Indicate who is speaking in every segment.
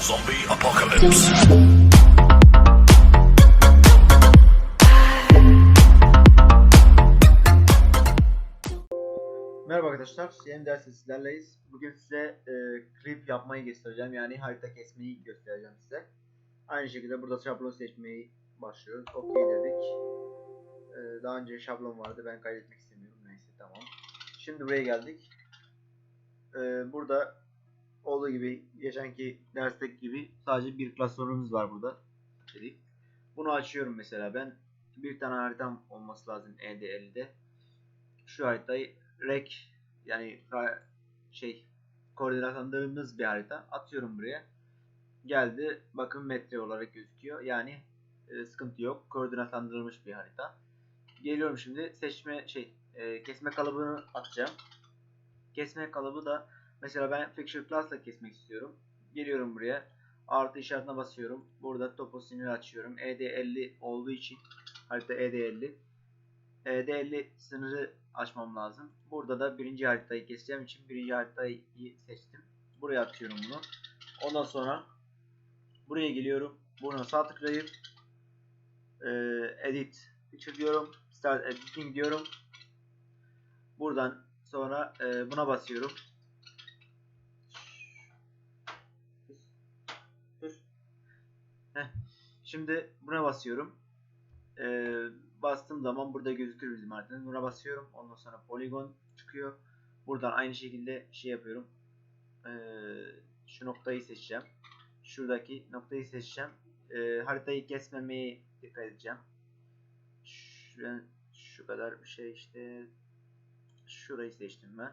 Speaker 1: Zombie apocalypse.
Speaker 2: Merhaba arkadaşlar, yeni derste sizlerleyiz. Bugün size e, klip yapmayı göstereceğim. Yani harita kesmeyi göstereceğim size. Aynı şekilde burada şablon seçmeyi başlıyoruz. OK dedik. E, daha önce şablon vardı, ben kaydetmek istemiyorum. Neyse tamam. Şimdi buraya geldik. E, burada olduğu gibi, geçenki dersteki gibi sadece bir klasörümüz var burada. Dedik. Bunu açıyorum mesela ben. Bir tane haritam olması lazım E ED50'de. Şu haritayı rek yani şey koordinatlandırdığımız bir harita atıyorum buraya. Geldi bakın metre olarak gözüküyor. Yani e, sıkıntı yok. Koordinatlandırılmış bir harita. Geliyorum şimdi seçme şey e, kesme kalıbını atacağım. Kesme kalıbı da mesela ben fixture class'la kesmek istiyorum. Geliyorum buraya. Artı işaretine basıyorum. Burada topo sinir açıyorum. ED50 olduğu için harita ED50. ED50 sınırı açmam lazım. Burada da birinci haritayı keseceğim için birinci haritayı seçtim. Buraya atıyorum bunu. Ondan sonra buraya geliyorum. Buna sağ tıklayıp e, edit picture diyorum. Start editing diyorum. Buradan sonra e, buna basıyorum. Heh. Şimdi buna basıyorum. Ee, bastığım zaman burada gözükür bizim haritanın. Buna basıyorum. Ondan sonra poligon çıkıyor. Buradan aynı şekilde şey yapıyorum. Ee, şu noktayı seçeceğim. Şuradaki noktayı seçeceğim. Ee, haritayı kesmemeye dikkat edeceğim. Şu, şu kadar bir şey işte. Şurayı seçtim ben.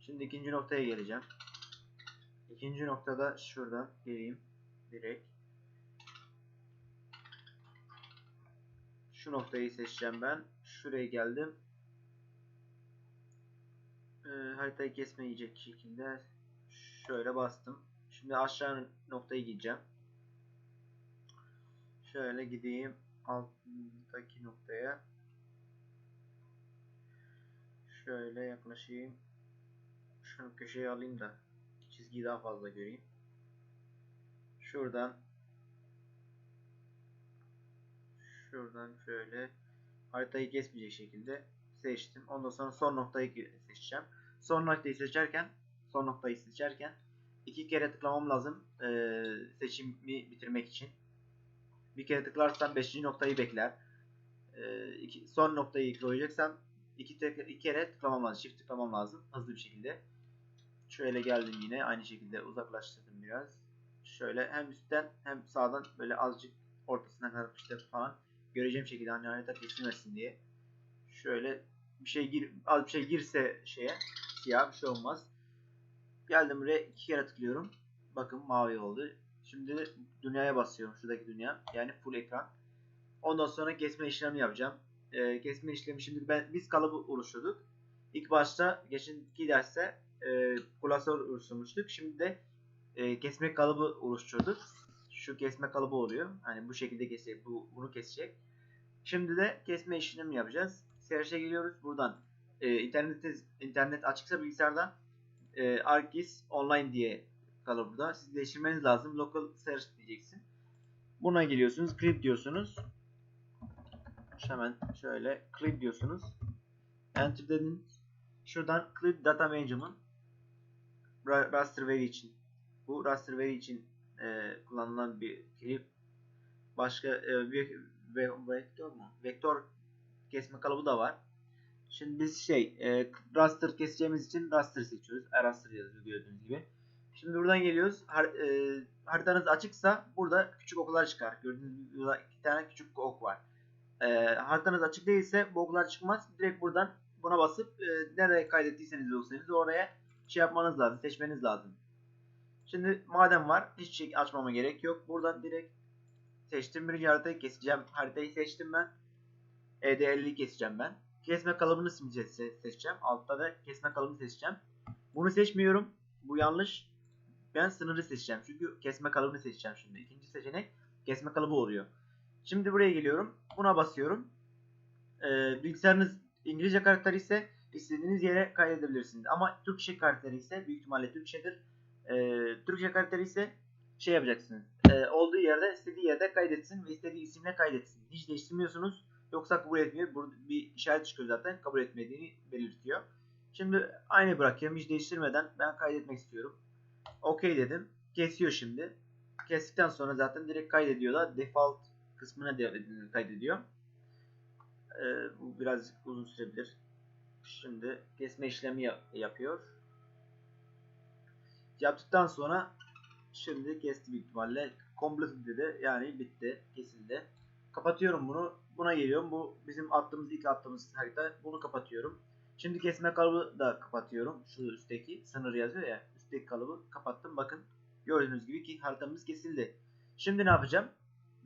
Speaker 2: Şimdi ikinci noktaya geleceğim. İkinci noktada şuradan geleyim. Direkt. Şu noktayı seçeceğim ben. Şuraya geldim. Ee, haritayı kesmeyecek şekilde şöyle bastım. Şimdi aşağı noktayı gideceğim. Şöyle gideyim alttaki noktaya. Şöyle yaklaşayım. Şunu köşeye alayım da çizgiyi daha fazla göreyim. Şuradan şuradan şöyle haritayı kesmeyecek şekilde seçtim. Ondan sonra son noktayı seçeceğim. Son noktayı seçerken son noktayı seçerken iki kere tıklamam lazım ee, seçimi bitirmek için. Bir kere tıklarsam 5. noktayı bekler. Ee, iki, son noktayı koyacaksam iki, tek, iki kere tıklamam lazım. Çift tıklamam lazım hızlı bir şekilde. Şöyle geldim yine aynı şekilde uzaklaştırdım biraz. Şöyle hem üstten hem sağdan böyle azıcık ortasına kadar işte falan göreceğim şekilde hani harita kesilmesin diye. Şöyle bir şey gir az bir şey girse şeye siyah bir şey olmaz. Geldim buraya iki kere tıklıyorum. Bakın mavi oldu. Şimdi dünyaya basıyorum. Şuradaki dünya. Yani full ekran. Ondan sonra kesme işlemi yapacağım. Ee, kesme işlemi şimdi ben biz kalıbı oluşturduk. İlk başta geçenki derste e, klasör oluşturmuştuk. Şimdi de e, kesme kalıbı oluşturduk. Şu kesme kalıbı oluyor. Hani bu şekilde kesecek. Bu, bunu kesecek. Şimdi de kesme işlemi yapacağız. Search'e geliyoruz. Buradan e, internette internet açıksa bilgisayarda e, ArcGIS online diye kalır burada. Siz değiştirmeniz lazım. Local search diyeceksin. Buna geliyorsunuz. Clip diyorsunuz. Hemen şöyle clip diyorsunuz. Enter dediniz. Şuradan clip data management Ra- raster veri için. Bu raster veri için e, kullanılan bir clip. Başka e, bir ve- vektör mu? Vektör kesme kalıbı da var. Şimdi biz şey e, raster keseceğimiz için raster seçiyoruz. E, raster yazıyor gördüğünüz gibi. Şimdi buradan geliyoruz. Har, e, haritanız açıksa burada küçük oklar çıkar. Gördüğünüz gibi burada iki tane küçük ok var. E, haritanız açık değilse bu oklar çıkmaz. Direkt buradan buna basıp e, nereye kaydettiyseniz olsanız oraya şey yapmanız lazım. Seçmeniz lazım. Şimdi madem var hiç şey açmama gerek yok. Buradan direkt seçtim birinci haritayı keseceğim. Haritayı seçtim ben. ED50'yi keseceğim ben. Kesme kalıbını seçeceğim. Altta da kesme kalıbını seçeceğim. Bunu seçmiyorum. Bu yanlış. Ben sınırı seçeceğim. Çünkü kesme kalıbını seçeceğim şimdi. İkinci seçenek kesme kalıbı oluyor. Şimdi buraya geliyorum. Buna basıyorum. Ee, bilgisayarınız İngilizce karakter ise istediğiniz yere kaydedebilirsiniz. Ama Türkçe karakteri ise büyük ihtimalle Türkçedir. Ee, Türkçe karakteri ise şey yapacaksınız. Ee, olduğu yerde istediği yerde kaydetsin ve istediği isimle kaydetsin. Hiç değiştirmiyorsunuz. Yoksa kabul etmiyor. Burada bir işaret çıkıyor zaten. Kabul etmediğini belirtiyor. Şimdi aynı bırakıyorum. Hiç değiştirmeden ben kaydetmek istiyorum. OK dedim. Kesiyor şimdi. Kestikten sonra zaten direkt kaydediyor da default kısmına de kaydediyor. Ee, bu birazcık uzun sürebilir. Şimdi kesme işlemi yap- yapıyor. Yaptıktan sonra şimdi kesti büyük ihtimalle. Complete dedi. Yani bitti. Kesildi. Kapatıyorum bunu. Buna geliyorum. Bu bizim attığımız ilk attığımız harita. Bunu kapatıyorum. Şimdi kesme kalıbı da kapatıyorum. Şu üstteki sınır yazıyor ya. Üstteki kalıbı kapattım. Bakın gördüğünüz gibi ki haritamız kesildi. Şimdi ne yapacağım?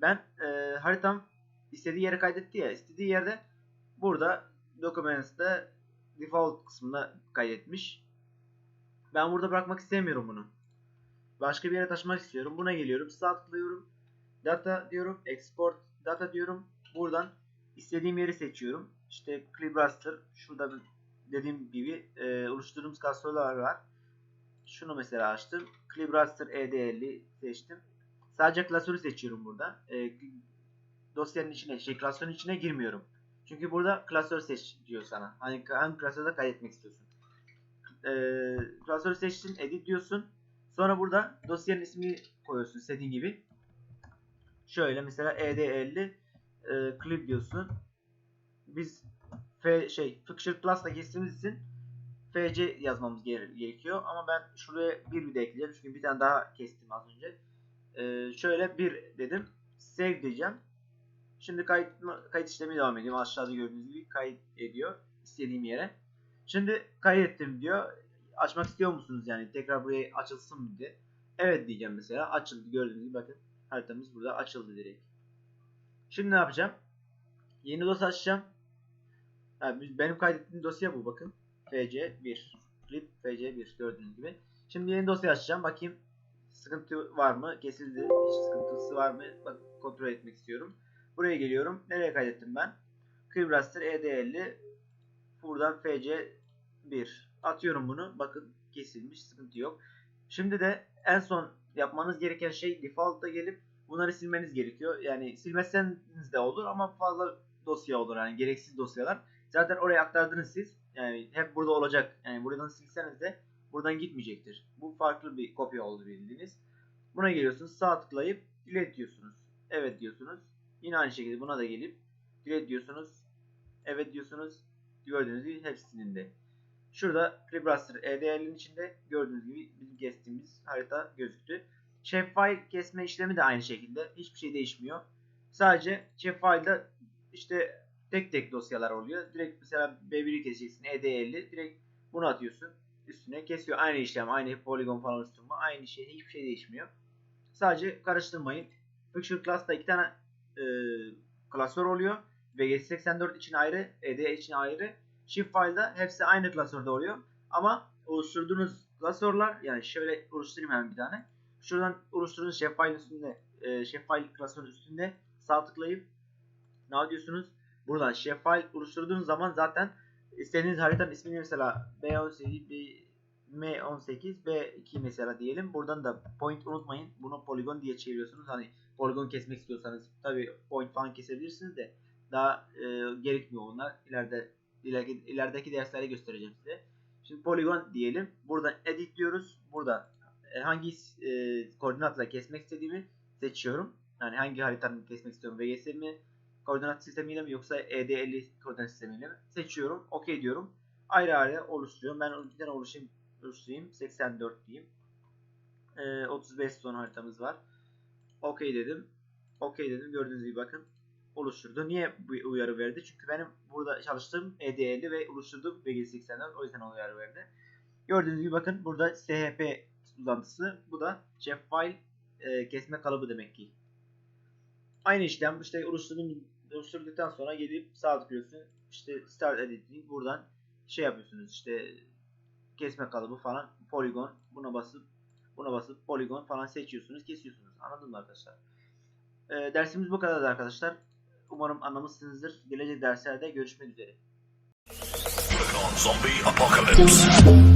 Speaker 2: Ben e, haritam istediği yere kaydetti ya. istediği yerde burada Documents'te default kısmında kaydetmiş. Ben burada bırakmak istemiyorum bunu. Başka bir yere taşımak istiyorum. Buna geliyorum. Sağ tıklıyorum. Data diyorum. Export data diyorum. Buradan istediğim yeri seçiyorum. İşte Clibraster. Şurada dediğim gibi e, oluşturduğumuz klasörler var. Şunu mesela açtım. Clibraster ED50 seçtim. Sadece klasörü seçiyorum burada. E, dosyanın içine, şey klasörün içine girmiyorum. Çünkü burada klasör seç diyor sana. Hani hangi klasörde kaydetmek istiyorsun. E, klasörü seçtin, edit diyorsun. Sonra burada dosyanın ismini koyuyorsun istediğin gibi. Şöyle mesela ed50 e, clip diyorsun. Biz F şey Picture Plus'la kestiğimiz için FC yazmamız gere- gerekiyor. Ama ben şuraya bir de ekleyeceğim. Çünkü bir tane daha kestim az önce. Ee, şöyle bir dedim. Save diyeceğim. Şimdi kayıt, kayıt işlemi devam ediyorum. Aşağıda gördüğünüz gibi kayıt ediyor. istediğim yere. Şimdi kaydettim diyor. Açmak istiyor musunuz yani? Tekrar buraya açılsın mı diye. Evet diyeceğim mesela. Açıldı gördüğünüz gibi bakın. Haritamız burada açıldı direkt. Şimdi ne yapacağım? Yeni dosya açacağım. Biz- benim kaydettiğim dosya bu bakın. FC1. Clip FC1 gördüğünüz gibi. Şimdi yeni dosya açacağım. Bakayım sıkıntı var mı? Kesildi. Hiç sıkıntısı var mı? Bak kontrol etmek istiyorum. Buraya geliyorum. Nereye kaydettim ben? Clibraster ED50 buradan FC1 atıyorum bunu. Bakın kesilmiş. Sıkıntı yok. Şimdi de en son yapmanız gereken şey default'a gelip bunları silmeniz gerekiyor. Yani silmezseniz de olur ama fazla dosya olur. Yani gereksiz dosyalar. Zaten oraya aktardınız siz. Yani hep burada olacak. Yani buradan silseniz de buradan gitmeyecektir. Bu farklı bir kopya oldu bildiğiniz. Buna geliyorsunuz. Sağ tıklayıp delete diyorsunuz. Evet diyorsunuz. Yine aynı şekilde buna da gelip delete diyorsunuz. Evet diyorsunuz. Gördüğünüz gibi hepsinin de. Şurada Clibraster EDL'in içinde gördüğünüz gibi bizim kestiğimiz harita gözüktü. Shapefile kesme işlemi de aynı şekilde. Hiçbir şey değişmiyor. Sadece Shapefile'da işte tek tek dosyalar oluyor. Direkt mesela B1'i keseceksin ED50 direkt bunu atıyorsun. Üstüne kesiyor. Aynı işlem, aynı poligon falan oluşturma. Aynı şey. Hiçbir şey değişmiyor. Sadece karıştırmayın. Picture Class'ta iki tane e, klasör oluyor. VG84 için ayrı, ED için ayrı. Shift file'da hepsi aynı klasörde oluyor. Ama oluşturduğunuz klasörler yani şöyle oluşturayım hemen bir tane. Şuradan oluşturduğunuz Chef file üstünde, e, Chef file klasörün üstünde sağ tıklayıp ne yapıyorsunuz? Buradan Chef file oluşturduğunuz zaman zaten istediğiniz haritanın ismini mesela B18, B, M18, B2 mesela diyelim. Buradan da point unutmayın. Bunu poligon diye çeviriyorsunuz. Hani poligon kesmek istiyorsanız tabi point falan kesebilirsiniz de daha e, gerekmiyor onlar. İleride ileriki, ilerideki derslerde göstereceğim size. Şimdi poligon diyelim. Buradan edit diyoruz. Burada e, hangi e, koordinatla kesmek istediğimi seçiyorum. Yani hangi haritanın kesmek istiyorum. VGS mi? Koordinat sistemiyle mi yoksa ED50 koordinat sistemiyle mi? Seçiyorum. OK diyorum. Ayrı ayrı oluşturuyorum. Ben bir tane oluşayım, oluşturayım. 84 diyeyim. E, 35 son haritamız var. OK dedim. OK dedim. Gördüğünüz gibi bakın oluşturdu. Niye bu uyarı verdi? Çünkü benim burada çalıştığım ED50 ve oluşturduğum VG84 o yüzden uyarı verdi. Gördüğünüz gibi bakın burada SHP uzantısı. Bu da chef file e, kesme kalıbı demek ki. Aynı işlem işte oluşturduktan sonra gelip sağ tıklıyorsun. İşte start editing buradan şey yapıyorsunuz işte kesme kalıbı falan poligon buna basıp buna basıp poligon falan seçiyorsunuz kesiyorsunuz. Anladın mı arkadaşlar? E, dersimiz bu kadardı arkadaşlar. Umarım anlamışsınızdır. Gelecek derslerde görüşmek üzere.
Speaker 1: Zombie apocalypse.